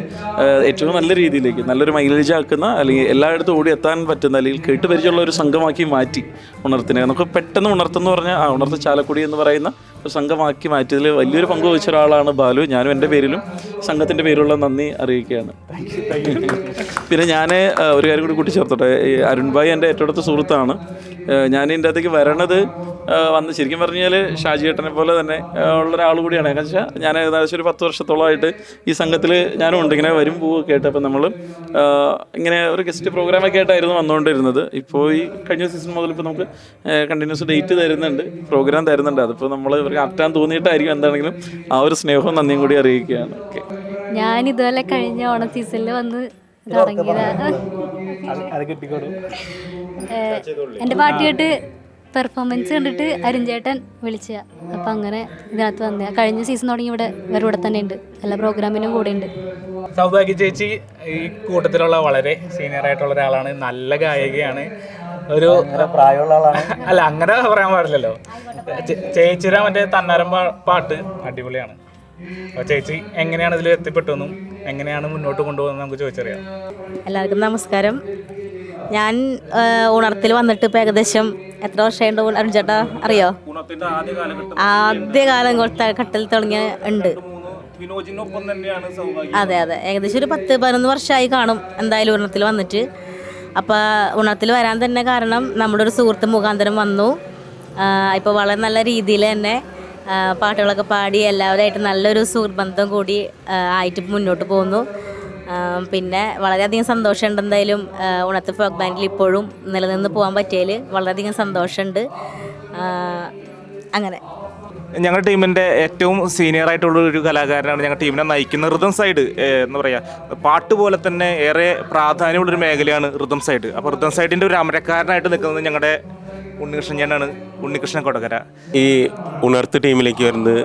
ഏറ്റവും നല്ല രീതിയിലേക്ക് നല്ലൊരു മൈലേജ് ആക്കുന്ന അല്ലെങ്കിൽ എല്ലായിടത്തും ഓടി എത്താൻ പറ്റുന്ന അല്ലെങ്കിൽ കേട്ടുപരിചയമുള്ള ഒരു സംഘമാക്കി മാറ്റി. ഉണർത്തിനെ. നമുക്ക് പെട്ടെന്ന് ഉണർത്തെന്ന് പറഞ്ഞാൽ ആ ഉണർത്ത് ചാലക്കുടി എന്ന് പറയുന്ന ഒരു സംഘമാക്കി മാറ്റിയതിൽ വലിയൊരു പങ്ക് വഹിച്ച ഒരാളാണ് ബാലു. ഞാനും എന്റെ പേരിലും സംഘത്തിന്റെ പേരിലുള്ള നന്ദി അറിയിക്കുകയാണ്. പിന്നെ ഞാൻ ഒരു കാര്യം കൂടി കൂട്ടിച്ചേർത്തോട്ടെ. ഈ ഭായി എന്റെ ഏറ്റവും അടുത്ത സുഹൃത്താണ്. ഞാൻ ഇതിന്റെ അകത്തേക്ക് വരണത് വന്ന് ശരിക്കും പറഞ്ഞാൽ ഷാജി ഷാജിയേട്ടനെ പോലെ തന്നെ ഉള്ള ഒരാൾ കൂടിയാണ്. കാരണം വെച്ചാൽ ഞാൻ ഏകദേശം ഒരു പത്ത് വർഷത്തോളമായിട്ട് ഈ സംഘത്തിൽ ഞാനും ഉണ്ട്. ഇങ്ങനെ വരും പോവുകയൊക്കെ ആയിട്ട്. അപ്പം നമ്മൾ ഇങ്ങനെ ഒരു ഗസ്റ്റ് പ്രോഗ്രാമൊക്കെ ആയിട്ടായിരുന്നു വന്നുകൊണ്ടിരുന്നത്. ഇപ്പോൾ ഈ കഴിഞ്ഞ സീസൺ മുതൽ ഇപ്പോൾ നമുക്ക് കണ്ടിന്യൂസ് ഡേറ്റ് തരുന്നുണ്ട് പ്രോഗ്രാം തരുന്നുണ്ട്. അതിപ്പോൾ നമ്മൾ ഇവർക്ക് അറ്റാൻ തോന്നിയിട്ടായിരിക്കും എന്താണെങ്കിലും ആ ഒരു സ്നേഹവും നന്ദിയും കൂടി അറിയിക്കുകയാണ്. ഓക്കെ ഞാൻ ഇതുപോലെ കഴിഞ്ഞ ഓണ സീസണിൽ വന്ന് തുടങ്ങിയതാണ് <laughs> കിട്ടിക്കോളൂ. എന്റെ പാട്ട് കേട്ട് പെർഫോമൻസ് കണ്ടിട്ട് അരുൺചേട്ടൻ വിളിച്ച അപ്പം അങ്ങനെ ഇതിനകത്ത് വന്ന കഴിഞ്ഞ സീസൺ തുടങ്ങി ഇവിടെ ഇവരുടെ ഇവിടെ തന്നെ ഉണ്ട്. എല്ലാ പ്രോഗ്രാമിനും കൂടെ ഉണ്ട്. സൗഭാഗ്യ ചേച്ചി ഈ കൂട്ടത്തിലുള്ള വളരെ സീനിയർ ആയിട്ടുള്ള ഒരാളാണ്. നല്ല ഗായികയാണ്. ഒരു പ്രായമുള്ള ആളാണ്. അല്ല അങ്ങനെ പറയാൻ പാടില്ലല്ലോ. ചേച്ചിയുടെ മറ്റേ തന്നാരം പാട്ട് അടിപൊളിയാണ്. ചേച്ചി എങ്ങനെയാണ് ഇതിൽ എത്തിപ്പെട്ടതെന്നും എങ്ങനെയാണ് മുന്നോട്ട് കൊണ്ടുപോകുന്നത് നമുക്ക് ചോദിച്ചറിയാം. എല്ലാവർക്കും നമസ്കാരം. ഞാൻ ഉണർത്തിൽ വന്നിട്ട് ഇപ്പൊ ഏകദേശം എത്ര വർഷമായിട്ട് അരുൺ ചേട്ടാ? അറിയോ? ആദ്യ കാലം ഘട്ടത്തിൽ തുടങ്ങിയ ഉണ്ട്. വിനോജിനൊപ്പം തന്നെയാണ് സൗഭാഗ്യം. അതെ അതെ. ഏകദേശം ഒരു പത്ത് പതിനൊന്ന് വർഷമായി കാണും എന്തായാലും ഉണർത്തിൽ വന്നിട്ട്. അപ്പോൾ ഉണർത്തിൽ വരാൻ തന്നെ കാരണം നമ്മുടെ ഒരു സുഹൃത്ത് മുഖാന്തരം വന്നു. ഇപ്പോൾ വളരെ നല്ല രീതിയിൽ തന്നെ പാട്ടുകളൊക്കെ പാടി എല്ലാവരുമായിട്ട് നല്ലൊരു സുഹൃത്ത് ബന്ധം കൂടി ആയിട്ട് മുന്നോട്ട് പോകുന്നു. പിന്നെ വളരെയധികം സന്തോഷമുണ്ട് എന്തായാലും ഉണർത്ത് ഫോക്ക് ബാൻഡിൽ ഇപ്പോഴും നിലനിന്ന് പോകാൻ പറ്റിയതിൽ വളരെയധികം സന്തോഷമുണ്ട്. അങ്ങനെ. ഞങ്ങളുടെ ടീമിന്റെ ഏറ്റവും സീനിയർ ആയിട്ടുള്ള ഒരു കലാകാരനാണ് ഞങ്ങളുടെ ടീമിനെ നയിക്കുന്ന ഋതം സൈഡ് എന്ന് പറയുക പാട്ട് പോലെ തന്നെ ഏറെ പ്രാധാന്യമുള്ളൊരു മേഖലയാണ് ഋതം സൈഡ്. അപ്പോൾ ഋതം സൈഡിന്റെ ഒരു അമരക്കാരനായിട്ട് നിൽക്കുന്നത് ഞങ്ങളുടെ ഉണ്ണികൃഷ്ണൻ ഞാനാണ് ഉണ്ണികൃഷ്ണൻ കൊടകര. ഈ ഉണർത്ത് ടീമിലേക്ക് വരുന്നത്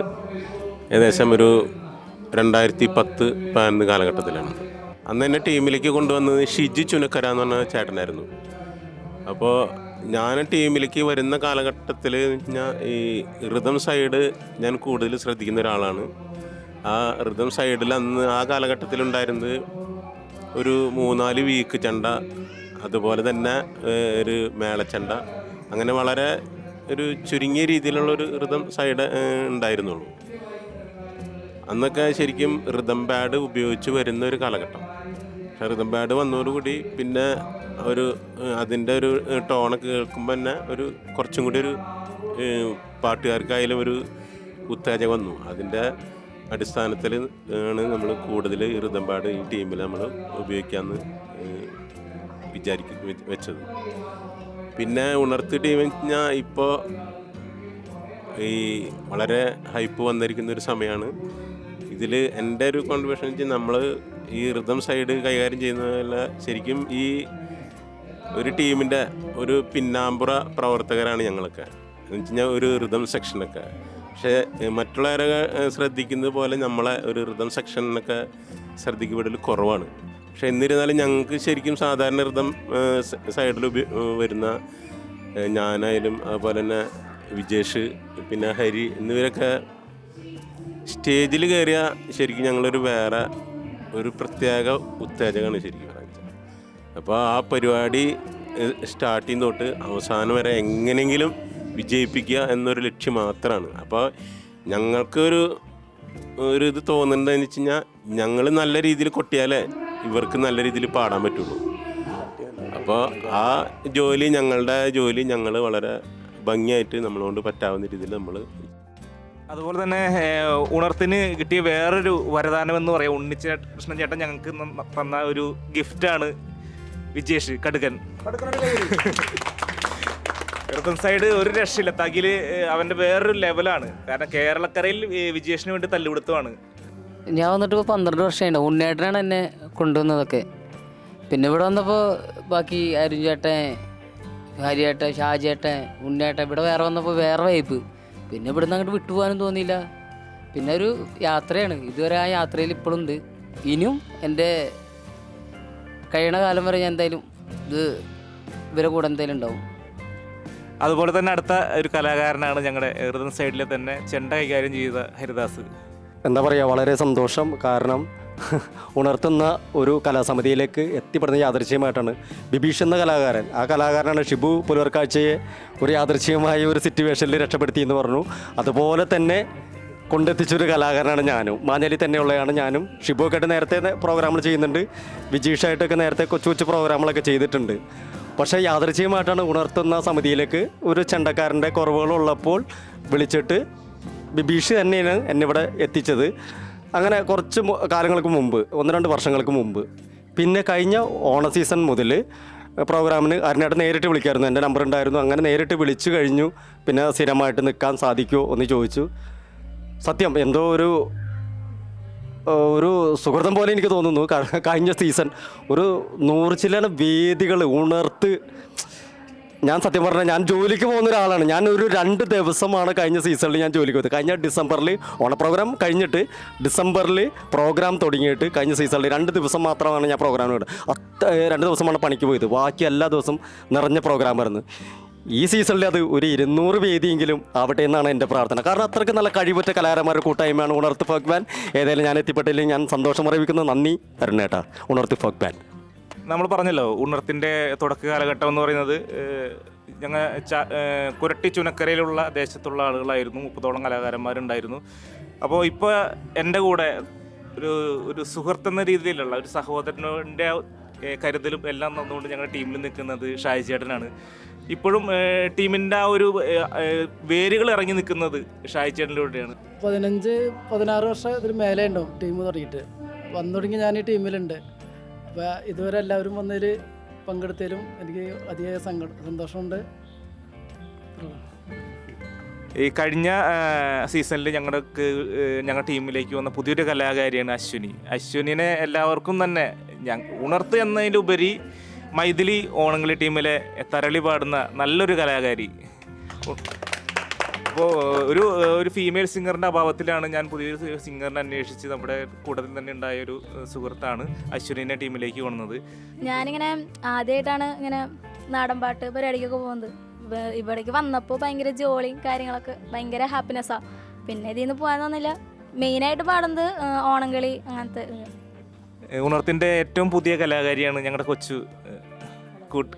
ഏകദേശം ഒരു രണ്ടായിരത്തി പത്ത് പതിനൊന്ന് കാലഘട്ടത്തിലാണ്. അന്ന് തന്നെ ടീമിലേക്ക് കൊണ്ടുവന്നത് ഷിജി ചുനക്കര എന്ന് പറഞ്ഞ ചേട്ടനായിരുന്നു. അപ്പോൾ ഞാൻ ടീമിലേക്ക് വരുന്ന കാലഘട്ടത്തിൽ ഞാൻ ഈ ഋതം സൈഡ് ഞാൻ കൂടുതൽ ശ്രദ്ധിക്കുന്ന ഒരാളാണ്. ആ ഋതം സൈഡിൽ അന്ന് ആ കാലഘട്ടത്തിലുണ്ടായിരുന്നത് ഒരു മൂന്നാൽ വീക്ക് ചണ്ട അതുപോലെ തന്നെ ഒരു മേളച്ചണ്ട അങ്ങനെ വളരെ ഒരു ചുരുങ്ങിയ രീതിയിലുള്ള ഒരു ഋതം സൈഡ് ഉണ്ടായിരുന്നുള്ളൂ. അന്നൊക്കെ ശരിക്കും ഋതം പാഡ് ഉപയോഗിച്ച് വരുന്ന ഒരു കാലഘട്ടം. പക്ഷേ ഋതം പാഡ് വന്നതോടുകൂടി പിന്നെ ഒരു അതിന്റെ ഒരു ടോണൊക്കെ കേൾക്കുമ്പോൾ തന്നെ ഒരു കുറച്ചും കൂടി ഒരു പാട്ടുകാർക്കായാലും ഒരു ഉത്തേജകം വന്നു. അതിന്റെ അടിസ്ഥാനത്തിൽ ആണ് നമ്മൾ കൂടുതൽ ഈ പാഡ് ഈ ടീമിൽ നമ്മൾ ഉപയോഗിക്കാമെന്ന് വിചാരിക്കും വെച്ചത്. പിന്നെ ഉണർത്തി ടീം ഞാൻ ഇപ്പോൾ ഈ വളരെ ഹൈപ്പ് വന്നിരിക്കുന്ന ഒരു സമയമാണ് ഇതിൽ എന്റെ ഒരു കോൺട്രിബ്യൂഷൻ വെച്ചാൽ നമ്മൾ ഈ ഋതം സൈഡ് കൈകാര്യം ചെയ്യുന്നതല്ല ശരിക്കും ഈ ഒരു ടീമിന്റെ ഒരു പിന്നാമ്പുറ പ്രവർത്തകരാണ് ഞങ്ങളൊക്കെ. എന്ന് വെച്ച് കഴിഞ്ഞാൽ ഒരു ഋതം സെക്ഷനൊക്കെ പക്ഷേ മറ്റുള്ളവരൊക്കെ മറ്റുള്ളവരെ ശ്രദ്ധിക്കുന്നത് പോലെ നമ്മളെ ഒരു ഋതം സെക്ഷനൊക്കെ ശ്രദ്ധിക്കപ്പെടൽ കുറവാണ്. പക്ഷെ എന്നിരുന്നാലും ഞങ്ങൾക്ക് ശരിക്കും സാധാരണ ഋതം സൈഡിൽ വരുന്ന ഞാനായാലും അതുപോലെ തന്നെ വിജേഷ് പിന്നെ ഹരി എന്നിവരൊക്കെ സ്റ്റേജിൽ കയറിയ ശരിക്കും ഞങ്ങളൊരു വേറെ ഒരു പ്രത്യേക ഉത്തേജകമാണ് ശരിക്കും. അപ്പോൾ ആ പരിപാടി സ്റ്റാർട്ടിങ് തൊട്ട് അവസാനം വരെ എങ്ങനെയെങ്കിലും വിജയിപ്പിക്കുക എന്നൊരു ലക്ഷ്യം മാത്രമാണ് അപ്പോൾ ഞങ്ങൾക്കൊരു ഒരു ഇത് തോന്നുന്നുണ്ടെന്ന് വെച്ച് കഴിഞ്ഞാൽ ഞങ്ങൾ നല്ല രീതിയിൽ കൊട്ടിയാലേ ഇവർക്ക് നല്ല രീതിയിൽ പാടാൻ പറ്റുള്ളൂ. അപ്പോൾ ആ ജോലി ഞങ്ങളുടെ ജോലി ഞങ്ങൾ വളരെ ഭംഗിയായിട്ട് നമ്മളോണ്ട് പറ്റാവുന്ന രീതിയിൽ നമ്മൾ അതുപോലെ തന്നെ ഉണർത്തിന് കിട്ടിയ വേറൊരു വരദാനം എന്ന് പറയാം. ഉണ്ണിച്ച കൃഷ്ണൻ ചേട്ടൻ ഞങ്ങൾക്ക് തന്ന ഒരു ഗിഫ്റ്റാണ് വിജേഷ് കടുകൻ. ഋതം സൈഡ് ഒരു രക്ഷയില്ല. തകിൽ അവന്റെ വേറൊരു ലെവലാണ് കാരണം കേരളക്കരയിൽ വിജേഷിന് വേണ്ടി തല്ലുപിടുത്തമാണ് ഞാൻ വന്നിട്ട് ഇപ്പോൾ പന്ത്രണ്ട് വർഷമായിട്ട് ഉണ്ണേട്ടനാണ് എന്നെ കൊണ്ടുവന്നതൊക്കെ. പിന്നെ ഇവിടെ വന്നപ്പോൾ ബാക്കി അരുൺ ചേട്ടൻ ഹരിയേട്ടൻ ഷാജേട്ടൻ ഉണ്ണേട്ടൻ ഇവിടെ വേറെ വന്നപ്പോൾ വേറെ വൈപ്പ് പിന്നെ ഇവിടുന്ന് അങ്ങോട്ട് വിട്ടുപോകാനും തോന്നിയില്ല. പിന്നെ ഒരു യാത്രയാണ്. ഇതുവരെ ആ യാത്രയിൽ ഇപ്പോഴും ഉണ്ട്. ഇനിയും എന്റെ കഴിയണ കാലം വരെ ഞാൻ എന്തായാലും ഇത് ഇവരെ കൂടെ എന്തായാലും ഉണ്ടാവും. അതുപോലെ തന്നെ അടുത്ത ഒരു കലാകാരനാണ് ഞങ്ങളുടെ ഹൃദയ സൈഡിലെ തന്നെ ചെണ്ട കൈകാര്യം ചെയ്ത ഹരിദാസ്. എന്താ പറയുക വളരെ സന്തോഷം. കാരണം <laughs> ഉണർത്തുന്ന ഒരു കലാസമിതിയിലേക്ക് എത്തിപ്പെടുന്ന യാദൃശ്യമായിട്ടാണ് ബിബീഷ് എന്ന കലാകാരൻ. ആ കലാകാരനാണ് ഷിബു പുലർക്കാഴ്ചയെ ഒരു യാദൃശ്യമായ ഒരു സിറ്റുവേഷനിൽ രക്ഷപ്പെടുത്തി എന്ന് പറഞ്ഞു. അതുപോലെ തന്നെ കൊണ്ടെത്തിച്ചൊരു കലാകാരനാണ് ഞാനും. മാഞ്ഞാലി തന്നെയുള്ളതാണ് ഞാനും. ഷിബു ഒക്കെ ആയിട്ട് നേരത്തെ പ്രോഗ്രാമുകൾ ചെയ്യുന്നുണ്ട്. വിജീഷായിട്ടൊക്കെ നേരത്തെ കൊച്ചു കൊച്ചു പ്രോഗ്രാമുകളൊക്കെ ചെയ്തിട്ടുണ്ട്. പക്ഷേ യാദൃശ്യമായിട്ടാണ് ഉണർത്തുന്ന സമിതിയിലേക്ക് ഒരു ചെണ്ടക്കാരന്റെ കുറവുകളുള്ളപ്പോൾ വിളിച്ചിട്ട് ബിബീഷ് തന്നെയാണ് എന്നെ ഇവിടെ എത്തിച്ചത്. അങ്ങനെ കുറച്ച് കാലങ്ങൾക്ക് മുമ്പ് ഒന്ന് രണ്ട് വർഷങ്ങൾക്ക് മുമ്പ്. പിന്നെ കഴിഞ്ഞ ഓണ സീസൺ മുതൽ പ്രോഗ്രാമിന് അരുണേട്ടൻ നേരിട്ട് വിളിക്കായിരുന്നു. എന്റെ നമ്പർ ഉണ്ടായിരുന്നു. അങ്ങനെ നേരിട്ട് വിളിച്ചു കഴിഞ്ഞു. പിന്നെ സ്ഥിരമായിട്ട് നിൽക്കാൻ സാധിക്കുമോ എന്ന് ചോദിച്ചു. സത്യം എന്തോ ഒരു ഒരു സുഹൃതം പോലെ എനിക്ക് തോന്നുന്നു. കഴിഞ്ഞ സീസൺ ഒരു നൂറ് ചില വേദികൾ ഉണർത്ത് ഞാൻ സത്യം പറഞ്ഞാൽ ഞാൻ ജോലിക്ക് പോകുന്ന ഒരാളാണ്. ഞാൻ ഒരു രണ്ട് ദിവസമാണ് കഴിഞ്ഞ സീസണിൽ ഞാൻ ജോലിക്ക് പോയത്. കഴിഞ്ഞ ഡിസംബറിൽ ഓണ പ്രോഗ്രാം കഴിഞ്ഞിട്ട് ഡിസംബറിൽ പ്രോഗ്രാം തുടങ്ങിയിട്ട് കഴിഞ്ഞ സീസണിൽ രണ്ട് ദിവസം മാത്രമാണ് ഞാൻ പ്രോഗ്രാം വിടുന്നത് രണ്ട് ദിവസമാണ് പണിക്ക് പോയത്. ബാക്കി എല്ലാ ദിവസം നിറഞ്ഞ പ്രോഗ്രാം പ്രോഗ്രാമായിരുന്നു. ഈ സീസണിൽ അത് ഒരു ഇരുന്നൂറ് വേദിയെങ്കിലും ആവട്ടെ എന്നാണ് എന്റെ പ്രാർത്ഥന. കാരണം അത്രയ്ക്ക് നല്ല കഴിവുറ്റ കലാകാരന്മാരുടെ കൂട്ടായ്മയാണ് ഉണർത്ത് ഫോക്ക് ബാൻ ഏതായാലും ഞാൻ എത്തിപ്പെട്ടില്ല ഞാൻ സന്തോഷം അറിയിക്കുന്നു. നന്ദി അരുണേട്ടാ. ഉണർത്ത് ഫോക്ക് ബാൻ നമ്മൾ പറഞ്ഞല്ലോ ഉണർത്തിന്റെ തുടക്ക കാലഘട്ടം എന്ന് പറയുന്നത് ഞങ്ങൾ കുരട്ടി ചുനക്കരയിലുള്ള ദേശത്തുള്ള ആളുകളായിരുന്നു. മുപ്പതോളം കലാകാരന്മാരുണ്ടായിരുന്നു. അപ്പോൾ ഇപ്പോൾ എന്റെ കൂടെ ഒരു ഒരു സുഹൃത്ത് എന്ന രീതിയിലുള്ള ഒരു സഹോദരന്റെ കരുതലും എല്ലാം നന്നുകൊണ്ട് ഞങ്ങളുടെ ടീമിൽ നിൽക്കുന്നത് ഷാജി ചേട്ടനാണ്. ഇപ്പോഴും ടീമിന്റെ ആ ഒരു വേരുകൾ ഇറങ്ങി നിൽക്കുന്നത് ഷായി ചേട്ടനിലൂടെയാണ് പതിനഞ്ച് പതിനാറ് വർഷം ഇതിൽ മേലെ ഉണ്ടാവും ടീം തുടങ്ങിയിട്ട്. വന്നു തുടങ്ങി ഞാൻ ഈ ടീമിലുണ്ട്. അപ്പോൾ ഇതുവരെ എല്ലാവരും വന്നതിൽ പങ്കെടുത്തതിലും എനിക്ക് അതിയായ സന്തോഷമുണ്ട്. ഈ കഴിഞ്ഞ സീസണിൽ ഞങ്ങൾക്ക് ഞങ്ങളുടെ ടീമിലേക്ക് വന്ന പുതിയൊരു കലാകാരിയാണ് അശ്വിനി. അശ്വിനിനെ എല്ലാവർക്കും തന്നെ ഉണർത്ത് എന്നതിലുപരി മൈഥിലി ഓണങ്ങളി ടീമിലെ തരളി പാടുന്ന നല്ലൊരു കലാകാരി. അപ്പോൾ ഒരു ഒരു ഫീമെയിൽ സിംഗറിന്റെ അഭാവത്തിലാണ് ഞാൻ പുതിയൊരു സിംഗറിനെ അന്വേഷിച്ച് നമ്മുടെ കൂട്ടത്തിൽ തന്നെ ഉണ്ടായ ഒരു സുഹൃത്താണ് അശ്വിനിനെ ടീമിലേക്ക് കൊണ്ടുവന്നത്. ഞാനിങ്ങനെ ആദ്യമായിട്ടാണ് ഇങ്ങനെ നാടൻ പാട്ട് പരിപാടിക്കൊക്കെ പോകുന്നത്. ഇവ- ഇവിടേക്ക് വന്നപ്പോൾ ഭയങ്കര ജോളിയും കാര്യങ്ങളൊക്കെ ഭയങ്കര ഹാപ്പിനെസ്സാണ് പിന്നെ ഇതിൽ നിന്ന് പോകാൻ തോന്നില്ല മെയിനായിട്ട് പാടുന്നത് ഓണംകളി അങ്ങനത്തെ. ഉണർത്തിന്റെ ഏറ്റവും പുതിയ കലാകാരിയാണ് ഞങ്ങളുടെ കൊച്ചു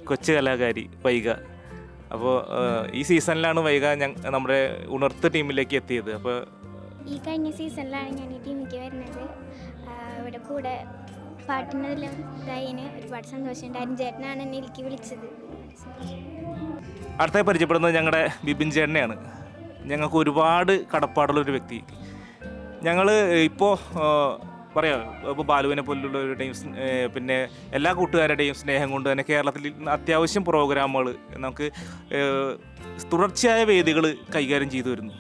കൊച്ചു കലാകാരി വൈഗ. അപ്പോൾ ഈ സീസണിലാണ് വൈഗ നമ്മുടെ ഉണർത്ത് ടീമിലേക്ക് എത്തിയത്. അപ്പോൾ ഈ കഴിഞ്ഞ സീസണിലാണ് ഞാൻ ഈ ടീമിലേക്ക് വരുന്നത്. ഇവിടെ കൂടെ പാട്ടിനെല്ലാം ഇതായതിന് ഒരുപാട് സന്തോഷമുണ്ടായിരുന്നു. ചേട്ടനാണ് എന്നെ എനിക്ക് വിളിച്ചത്. അടുത്തായി പരിചയപ്പെടുന്നത് ഞങ്ങളുടെ ബിബിൻ ചേട്ടനെയാണ്. ഞങ്ങൾക്ക് ഒരുപാട് കടപ്പാടുള്ള ഒരു വ്യക്തി ഞങ്ങൾ ഇപ്പോൾ പറയാം ഇപ്പോൾ ബാലുവിനെ പോലുള്ളവരുടെയും പിന്നെ എല്ലാ കൂട്ടുകാരുടെയും സ്നേഹം കൊണ്ട് തന്നെ കേരളത്തിൽ അത്യാവശ്യം പ്രോഗ്രാമുകൾ നമുക്ക് തുടർച്ചയായ വേദികൾ കൈകാര്യം ചെയ്തു വരുന്നു.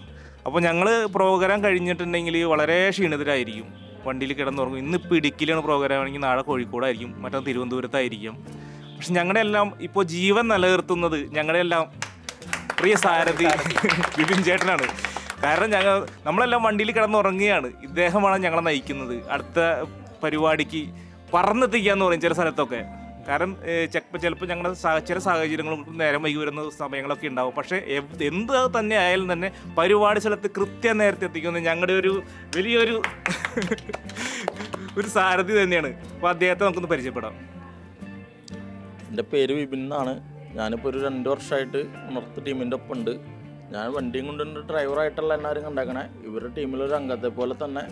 അപ്പോൾ ഞങ്ങൾ പ്രോഗ്രാം കഴിഞ്ഞിട്ടുണ്ടെങ്കിൽ വളരെ ക്ഷീണിതരായിരിക്കും. വണ്ടിയിൽ കിടന്നുറങ്ങും. ഇന്നിപ്പോൾ ഇടുക്കിയിലാണ് പ്രോഗ്രാം ആണെങ്കിൽ നാളെ കോഴിക്കോടായിരിക്കും മറ്റേ തിരുവനന്തപുരത്തായിരിക്കും. പക്ഷെ ഞങ്ങളുടെ എല്ലാം ഇപ്പോൾ ജീവൻ നിലനിർത്തുന്നത് ഞങ്ങളുടെ എല്ലാം പ്രിയ സാരഥി വിപിൻ ചേട്ടനാണ്. കാരണം ഞങ്ങൾ നമ്മളെല്ലാം വണ്ടിയിൽ കിടന്നുറങ്ങുകയാണ്. ഇദ്ദേഹമാണ് ഞങ്ങളെ നയിക്കുന്നത്. അടുത്ത പരിപാടിക്ക് പറന്നെത്തിക്കാന്ന് പറയും ചില സ്ഥലത്തൊക്കെ. കാരണം ചിലപ്പോൾ ചിലപ്പോൾ ഞങ്ങളുടെ ചില സാഹചര്യങ്ങളും നേരം വൈകി വരുന്ന സമയങ്ങളൊക്കെ ഉണ്ടാവും. പക്ഷേ എന്ത് തന്നെ ആയാലും തന്നെ പരിപാടി സ്ഥലത്ത് കൃത്യ നേരത്തെ എത്തിക്കുന്നത് ഞങ്ങളുടെ ഒരു വലിയൊരു ഒരു സാരഥി തന്നെയാണ്. അപ്പോൾ അദ്ദേഹത്തെ നമുക്കൊന്ന് പരിചയപ്പെടാം. എന്റെ പേര് വിപിൻ എന്നാണ്. ഞാനിപ്പോൾ ഒരു രണ്ട് വർഷമായിട്ട് ഉണർത്ത് ടീമിന്റെ ഒപ്പം ഉണ്ട് ഞാൻ വണ്ടിയും കൊണ്ടുണ്ട് ഡ്രൈവറായിട്ടുള്ള എല്ലാവരും കണ്ടേക്കണേ. ഇവരുടെ ടീമിലൊരു അംഗത്തെ പോലെ തന്നെ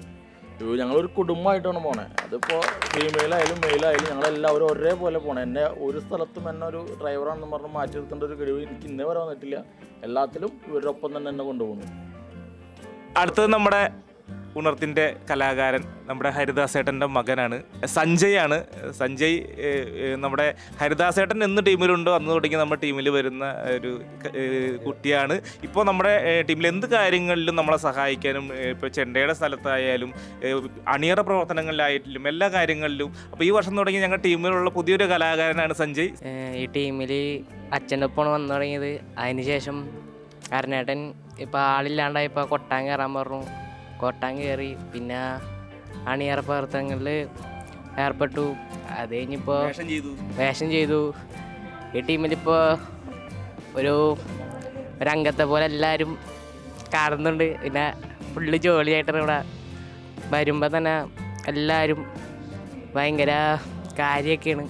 ഞങ്ങളൊരു കുടുംബമായിട്ടാണ് പോണേ. അതിപ്പോൾ ഫീമെയിലായാലും മെയിലായാലും ഞങ്ങളെല്ലാവരും ഒരേപോലെ പോണേ. എന്നെ ഒരു സ്ഥലത്തും എന്നെ ഒരു ഡ്രൈവറാണെന്ന് പറഞ്ഞ് മാറ്റി നിർത്തേണ്ട ഒരു കഴിവ് എനിക്ക് ഇന്നേ വരെ വന്നിട്ടില്ല. എല്ലാത്തിലും ഇവരുടെ ഒപ്പം തന്നെ എന്നെ കൊണ്ടുപോകുന്നു. അടുത്തത് നമ്മുടെ ഉണർത്തിന്റെ കലാകാരൻ നമ്മുടെ ഹരിദാസേട്ടന്റെ മകനാണ്. സഞ്ജയ് ആണ് സഞ്ജയ് നമ്മുടെ ഹരിദാസേട്ടൻ എന്ന് ടീമിലുണ്ടോ? അന്ന് തുടങ്ങി നമ്മുടെ ടീമിൽ വരുന്ന ഒരു കുട്ടിയാണ്. ഇപ്പോൾ നമ്മുടെ ടീമിൽ എന്ത് കാര്യങ്ങളിലും നമ്മളെ സഹായിക്കാനും ഇപ്പോൾ ചെണ്ടയുടെ സ്ഥലത്തായാലും അണിയറ പ്രവർത്തനങ്ങളിലായിട്ടും എല്ലാ കാര്യങ്ങളിലും. അപ്പോൾ ഈ വർഷം തുടങ്ങി ഞങ്ങളുടെ ടീമിലുള്ള പുതിയൊരു കലാകാരനാണ് സഞ്ജയ്. ഈ ടീമിൽ അച്ഛന്റെ ഒപ്പമാണ് വന്നു തുടങ്ങിയത്. അതിനുശേഷം അരനേട്ടൻ ഇപ്പോൾ ആളില്ലാണ്ടായപ്പോൾ കൊട്ടാൻ കയറാൻ പറഞ്ഞു. കൊട്ടാൻ കയറി പിന്നെ അണിയറ പ്രവർത്തനങ്ങളിൽ ഏർപ്പെട്ടു. അത് കഴിഞ്ഞിപ്പോൾ വേഷം ചെയ്തു. ഈ ടീമിലിപ്പോൾ ഒരു ഒരംഗത്തെ പോലെ എല്ലാവരും കാണുന്നുണ്ട്. പിന്നെ ഫുള്ള് ജോലിയായിട്ടാണ് ഇവിടെ വരുമ്പോൾ തന്നെ എല്ലാവരും ഭയങ്കര കാര്യമൊക്കെയാണ്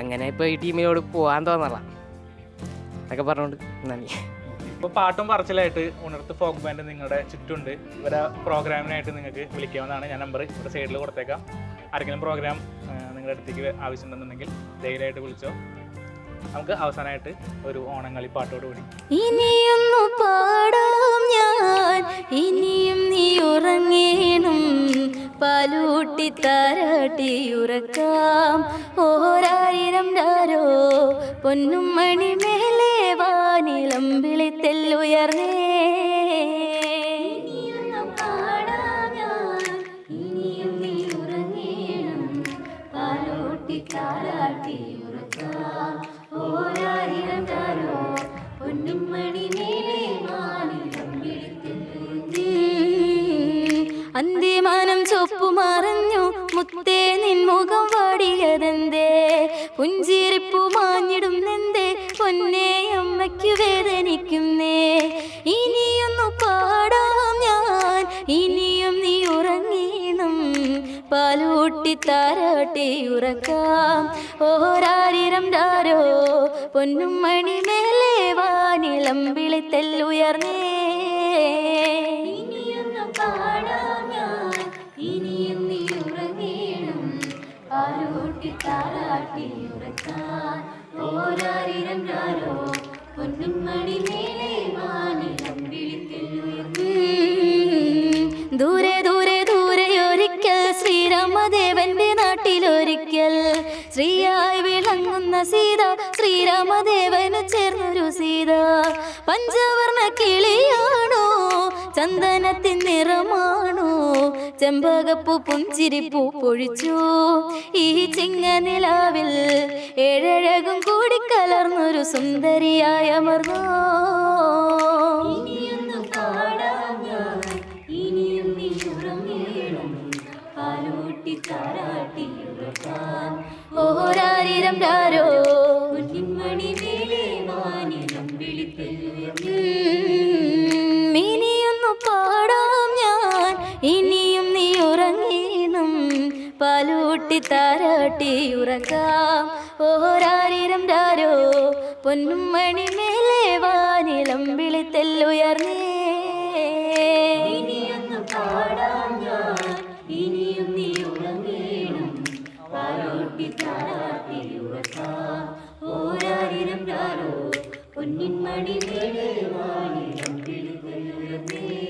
അങ്ങനെ ഇപ്പോൾ ഈ ടീമിനോട് പോകാൻ തോന്നല എന്നൊക്കെ പറഞ്ഞുകൊണ്ട് നന്ദി. ഇപ്പോൾ പാട്ടും പറച്ചിലായിട്ട് ഉണർത്ത് ഫോക്ക് ബാൻഡ് നിങ്ങളുടെ ചുറ്റുണ്ട്. ഇവരെ പ്രോഗ്രാമിനായിട്ട് നിങ്ങൾക്ക് വിളിക്കാവുന്നതാണ്. ഞാൻ നമ്പർ ഇവിടെ സൈഡിൽ കൊടുത്തേക്കാം. ആരെങ്കിലും പ്രോഗ്രാം നിങ്ങളുടെ അടുത്തേക്ക് ആവശ്യമുണ്ടെന്നുണ്ടെങ്കിൽ ധൈര്യമായിട്ട് വിളിച്ചോ. നമുക്ക് അവസാനമായിട്ട് ഒരു ഓണങ്ങളി പാട്ടോട് കൂടി. ഇനിയൊന്നു പാടാം ഞാൻ. ഇനിയും നീ ഉറങ്ങേണം. പാലൂട്ടി താരാട്ടി ഉറക്കാം. ഓരായിരം രാരോ പൊന്നും മണി വാനിലം വിളിത്തെല്ലുയർന്നേ അന്തിമാനം ചൊപ്പു മറഞ്ഞു മുത്തേ നിൻമുഖം വാടിയതെന്തേ? പുഞ്ചിരിപ്പു പാലൂട്ടി താരാട്ടി ഉറക്കാം. ഓരാരിരം രാരോ പൊന്നും മണി മേലെ വാനിളം വിളിത്തെല്ലുയർന്നേ ഇനിയൊന്നു പാടാം ഞാൻ ഇനിയും നീ ഉറങ്ങീണം. പാലൂട്ടി താരാട്ടി ഉറക്കാം ഓരാരിരം രാരോ പൊന്നും മണി മേലെ വാനിളം വിളിത്തെല്ലുയർന്നേ ദൂരെ ശ്രീരാമദേവന്റെ നാട്ടിലൊരിക്കൽ ശ്രീയായി വിളങ്ങുന്ന സീത ശ്രീരാമദേവന് ചേർന്നൊരു സീത. പഞ്ചവർണ കിളിയാണോ? ചന്ദനത്തിൻ നിറമാണോ? ചെമ്പകപ്പൂ പുഞ്ചിരിപ്പൂ പൊഴിച്ചു. ഈ ചിങ്ങനിലാവിൽ ഏഴഴകും കൂടി കലർന്നൊരു സുന്ദരിയായ അമർന്നോ. മേലെ ഇനിയൊന്നു പാടാം ഞാൻ. ഇനിയും നീ ഉറങ്ങീണം പാലൂട്ടി താരാട്ടി ഉറങ്ങാം ഓരാരിരം രാരോ പൊന്നും മണി മേലെ വാനിലം വിളിത്തെല്ലുയർന്നേ ഇനിയൊന്നു പാടാം ഞാൻ. പൊന്നിൻ മണി മേലെ വാനിലം വിളിത്തെല്ലുയർന്നേ